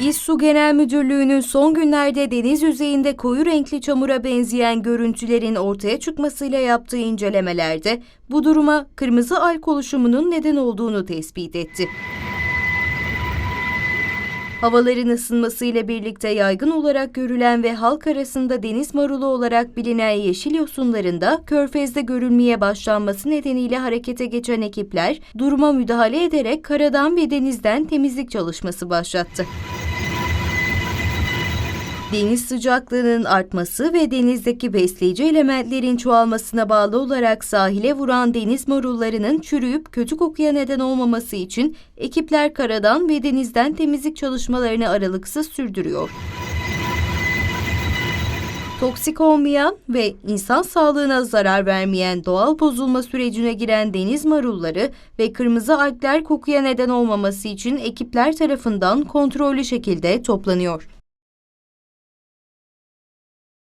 İş Su Genel Müdürlüğü'nün son günlerde deniz yüzeyinde koyu renkli çamura benzeyen görüntülerin ortaya çıkmasıyla yaptığı incelemelerde bu duruma kırmızı alg oluşumunun neden olduğunu tespit etti. Havaların ısınmasıyla birlikte yaygın olarak görülen ve halk arasında deniz marulu olarak bilinen yeşil yosunlarında körfezde görülmeye başlanması nedeniyle harekete geçen ekipler duruma müdahale ederek karadan ve denizden temizlik çalışması başlattı. Deniz sıcaklığının artması ve denizdeki besleyici elementlerin çoğalmasına bağlı olarak sahile vuran deniz marullarının çürüyüp kötü kokuya neden olmaması için ekipler karadan ve denizden temizlik çalışmalarını aralıksız sürdürüyor. Toksik olmayan ve insan sağlığına zarar vermeyen doğal bozulma sürecine giren deniz marulları ve kırmızı algler kokuya neden olmaması için ekipler tarafından kontrollü şekilde toplanıyor.